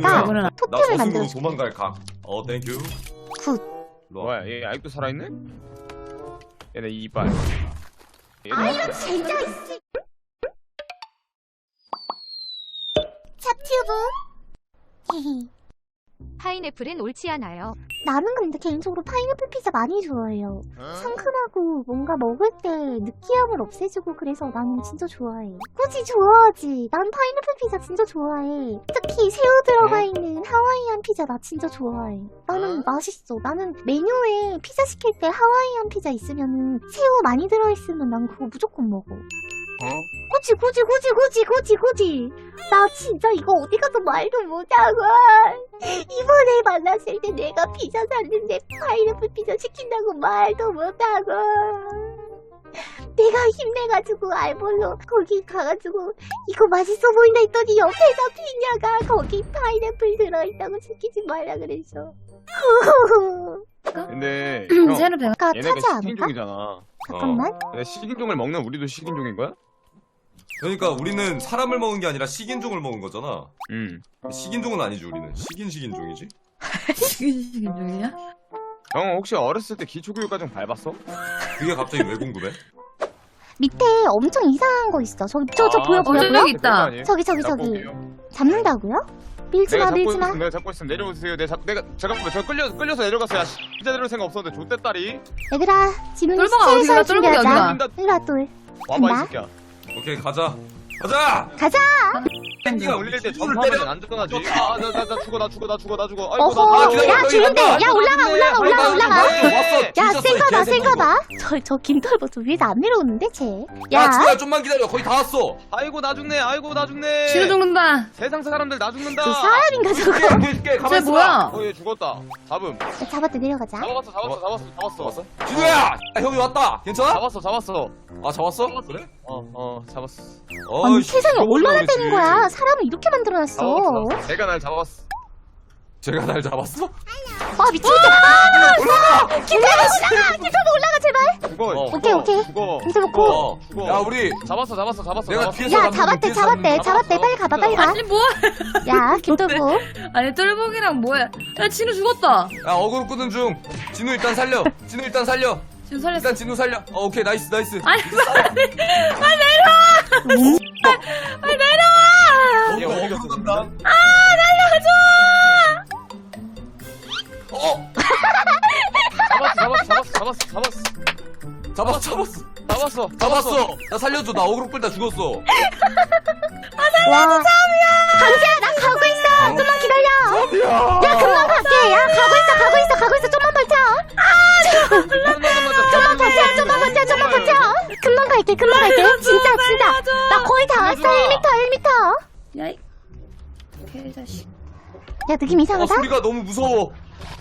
나 토템을 저승으로 만들어줄게. 도망갈 각. 어, 땡큐. 굿. 와. 뭐야 얘 아직도 살아있네? 얘네 이빨 아 이런 젠장 씨. 찹튜브. 파인애플은 옳지 않아요. 나는 근데 개인적으로 파인애플 피자 많이 좋아해요. 상큼하고 뭔가 먹을 때 느끼함을 없애주고 그래서 나는 진짜 좋아해. 굳이 좋아하지. 난 파인애플 피자 진짜 좋아해. 특히 새우 들어가 있는 하와이안 피자 나 진짜 좋아해. 나는 맛있어. 나는 메뉴에 피자 시킬 때 하와이안 피자 있으면은 새우 많이 들어있으면 난 그거 무조건 먹어. 어? 굳이 굳이 굳이 굳이 굳이 굳이 나 진짜 이거 어디 가서 말도 못하고 이번에 만났을 때 내가 피자 샀는데 파인애플 피자 시킨다고 말도 못하고 내가 힘내가지고 알볼로 거기 가가지고 이거 맛있어 보인다 했더니 옆에서 피냐가 거기 파인애플 들어있다고 시키지 말라 그랬어 근데 형 새로 배워. 아까 얘네가 타지 않을까? 식인종이잖아 잠깐만 근데 식인종을 먹는 우리도 식인종인 거야? 그러니까 우리는 사람을 먹은 게 아니라 식인종을 먹은 거잖아. 응 식인종은 아니지 우리는. 식인 식인종이지. 식인 중이야? 형 혹시 어렸을 때 기초교육과정 밟았어? 그게 갑자기 왜 궁금해? 밑에 엄청 이상한 거 있어 저기 저 저 아, 보여 보여 저기? 있다. 저기 저기 잡고 저기 올게요. 잡는다고요? 밀지마 잡고 밀지마 있으면 내가 잡고 있으면 내려오세요 내가 잡, 내가 잠깐만 저 끌려 끌려서 내려갔어요 야 씨, 진짜 내려올 생각 없었는데 좆대 딸이 얘들아 지금 똘보가 시체에서 어디가? 똘보가 준비하자 어디가? 일로 와 똘 와봐 이. 새끼야 오케이 가자. 가자. 가자 네가 올릴 때 점프하면 안전하지 아 나 나 나 죽어 나 죽어 나 죽어 나 죽어 아이고 어허 나 아, 기다려, 야 간다. 야 올라가 올라가 올라가 올라가 왔어. 야 뒤졌어, 이 센가봐 개새끼 센가봐 저저 김털버섯 위에서 안 내려오는데 이거. 쟤야 야, 지호야 좀만 기다려. 거의 다 왔어. 아이고 나 죽네 아이고 나 죽네 치료 죽는다. 세상 사람들 나 죽는다 저 사람인가 저거 줄게, 줄게. 가만 쟤 있어. 뭐야? 어 얘 죽었다 잡음 야, 잡았다 내려가자 잡았어 잡았어 잡았어 잡았어 왔어? 진우야! 야, 형이 왔다. 괜찮아? 잡았어 잡았어 아, 잡았어? 그래? 어 어 잡았어 아니 어이씨, 세상에 얼마나 그러지. 되는 거야 사람을 이렇게 만들어놨어 잡았어 제가 날 잡았어 제가 날 잡았어? 아 미치겠다 아 올라가 김털버섯 올라가 김털버섯 올라가 제발 죽어 어. 오케이, 오케이. 죽어 먹고. 어. 죽어 야, 우리 잡았어 잡았어 잡았어 내가 잡았어. 뒤에서 야 잡는 잡았대 뒤에서 잡았대 잡는 잡았대 빨리 가봐 빨리 가 아니 뭐? 야 김돌보 아니 똘복이랑 뭐야? 야 진우 죽었다. 야, 어그로 끄는 중. 진우 일단 살려. 진우 일단 살려. 진우 살렸어. 일단 진우 살려. 어, 오케이. 나이스, 나이스. 아니 어, 얘 어, 어디 갔어, 간다. 아, 어! 잡았어 잡았어 잡았어 잡았어 잡았어, 잡았어. 잡았어. 잡았어. 나 살려줘. 나 어그로 끌다 죽었어. 와. 강지야! 나 가고 있어. 좀만 기다려. 야. 금방 갈게. 야 가고 있어 가고 있어 가고 있어. 좀만 버텨. 좀만 버텨 좀만 버텨 좀만 버텨. 금방 갈게 금방 갈게. 진짜 진짜 나 거의 다 왔어 1m 1m 야이 개자식. 야 느낌 어, 이상하다 소리가 너무 무서워.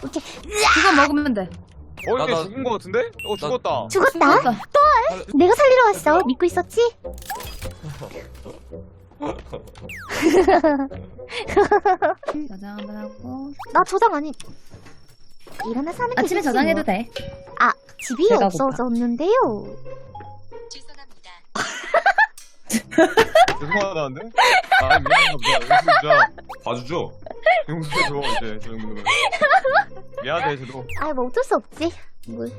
오케이 이거 먹으면 돼. 어 나, 죽은 거 같은데? 어 죽었다 죽었다 죽었다. 내가 살리러 왔어 믿고 있었지? 저장 한번 하고. 나 저장 아니 일어나 사는 게 아침에 좋지 저장해도 뭐. 돼. 아 집이 배가 없어졌는데요 죄송하다는데? 아 미안합니다 진짜 봐주죠. 용서 줘 이제 저 정도면 미안해 저도 아뭐 어쩔 수 없지 뭘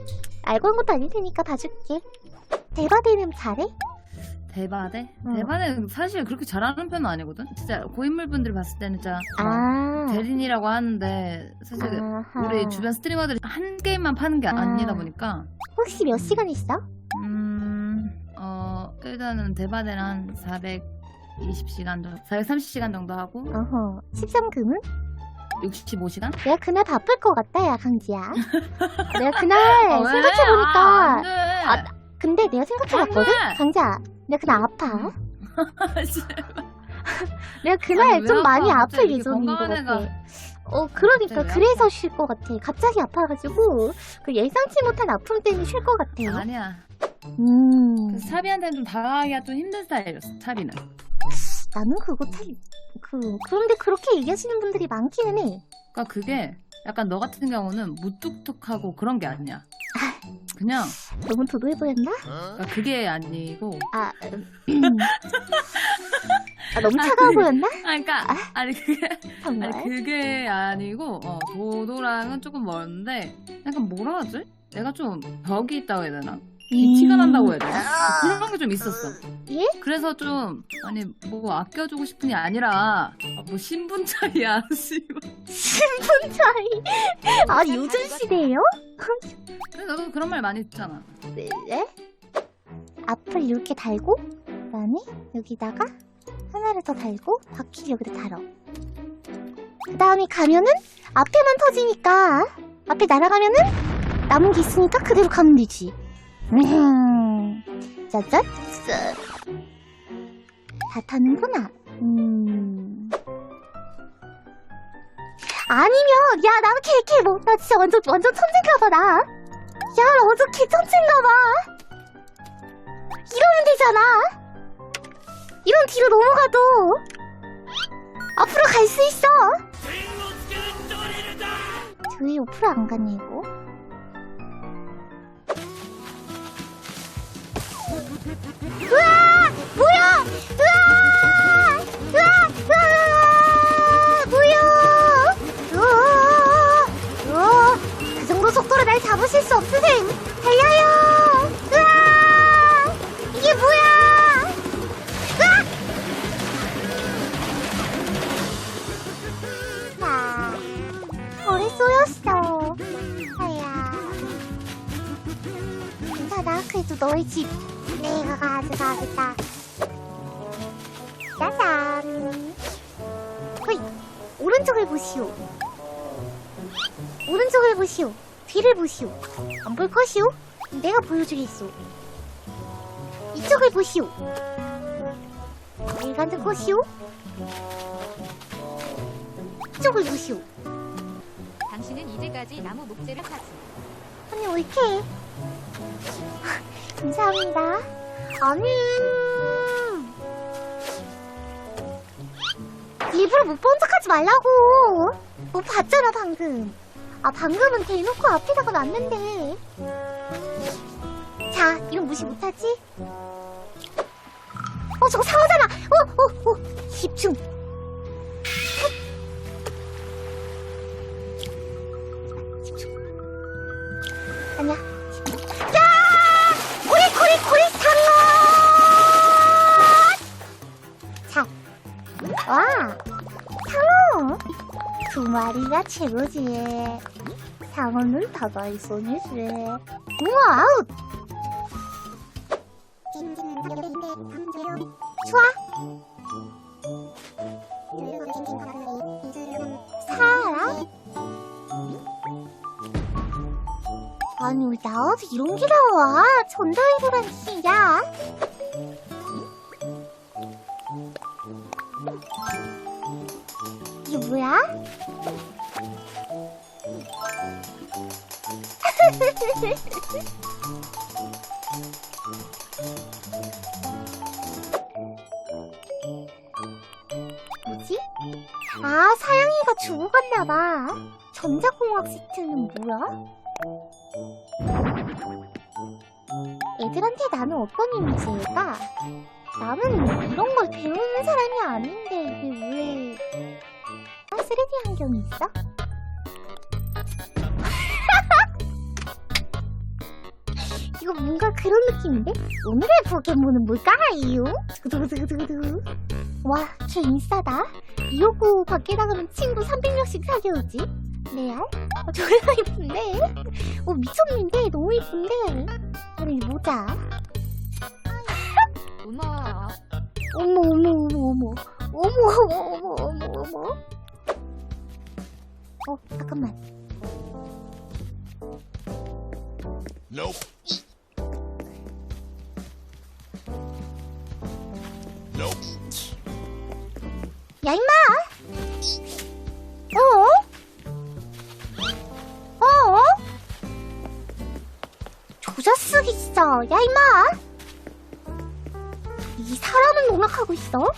알고 한 것도 아닐 테니까 봐줄게 대바대는 잘해? 대바대? 응. 대바대는 사실 그렇게 잘하는 편은 아니거든. 진짜 고인물 분들 봤을 때는 진짜 막아 대린이라고 하는데 사실 아하. 우리 주변 스트리머들이 한 게임만 파는 게 아. 아니다 보니까 혹시 몇 시간 있어? 음, 어, 일단은 대바대는 한 420시간 정도, 430시간 정도 하고, 어허 13금은? 65시간? 내가 그날 바쁠 것 같다 야 강지야 내가 그날 아, 생각해보니까 안 돼. 아, 근데 내가 생각해봤거든? 안 돼. 강지야 내가 그날 아파 씨. 내가 그날 아니, 왜좀 많이 아파? 아플 갑자기 이렇게 예정인 것 건강한 같아 어 그러니까 갑자기 왜 그래서 쉴 것 같아 갑자기 아파가지고 그 예상치 못한 아픔 때문에 쉴 것 같아 아니야. 음 그래서 차비한테는 좀 다가가기가 좀 힘든 스타일이었어, 차비는. 나는 그거 참 그, 그런데 그렇게 얘기하시는 분들이 많기는 해. 그러니까 그게 약간 너 같은 경우는 무뚝뚝하고 그런 게 아니야. 그냥, 너무 도도해 보였나? 그러니까 그게 아니고, 아, 음. 아, 너무 차가워 보였나? 아, 그러니까 아니 그게 정말? 아니 그게 아니고 어, 도도랑은 조금 멀는데 약간 뭐라 하지? 내가 좀 벽이 있다고 해야 되나? 기티가 난다고 해야 되나? 그런 게 좀 있었어. 예? 그래서 좀 아니 뭐 아껴주고 싶은이 아니라 아, 뭐 신분 차이야 씨발. 신분 차이. 아, 요즘 시대예요? 근데 너도 그런 말 많이 듣잖아. 네? 앞을 이렇게 달고 그다음에 여기다가 하나를 더 달고 바퀴를 여기다 달어. 그 다음에 가면은 앞에만 터지니까 앞에 날아가면은 남은 게 있으니까 그대로 가면 되지. 음, 짜잔, 짜. 다 타는구나. 음. 아니면 야 나는 개개 뭐, 나 진짜 완전 완전 천재인가봐 나. 야, 나 완전 개천체인가봐. 이러면 되잖아. 이런 뒤로 넘어가도 앞으로 갈 수 있어. 저희 옆으로 안 이거. 잡으실 수 없으셈! 달려요! 으아! 이게 뭐야! 으아! 자, 머리 쏘였어. 아야. 괜찮아. 그래도 너희 집 내가 가져가겠다. 짜잔. 호이, 오른쪽을 보시오. 오른쪽을 보시오. 뒤를 보시오. 안 볼 것이오? 내가 보여주겠소. 이쪽을 보시오. 내가 는 것이오? 이쪽을 보시오. 당신은 이제까지 나무 목재를 파지. 언니 왜 이렇게? 감사합니다. 아니. 일부러 못 본 척하지 말라고. 뭐 봤잖아 방금. 아 방금은 대놓고 앞에다가 놨는데. 자, 이런 무시 못하지? 어 저거 상어잖아. 어, 어, 어. 집중. 두 마리가 최고지. 상어는 손이지. 우와, 아웃. 좋아. 사람? 아니 왜 나와서 이런 게 나와? 전자위로란 씨야. 이게 뭐야? 뭐지? 아, 사양이가 주고 갔나봐. 전자공학 세트는 뭐야? 애들한테 나는 어떤 이미지일까? 나는 이런 걸 배우는 사람이 아닌데 이게 왜... 아, 3D 환경이 있어? 이거 뭔가 그런 느낌인데? 오늘의 포켓몬은 뭘까요? 두구두구두구두구 와, 쟤 인싸다. 이러고 밖에 나가면 친구 300명씩 사귀어오지? 레알? 어, 졸라 이쁜데? 어, 미쳤는데? 너무 이쁜데? 이 모자. 우마. 어머, 어머, 어머, 어머. 어머, 어머, 어머, 어머, 어, 잠깐만. 야, 임마! 어? 어? 조자쓰기 진짜. 야, 임마! 이 사람을 농락하고 있어?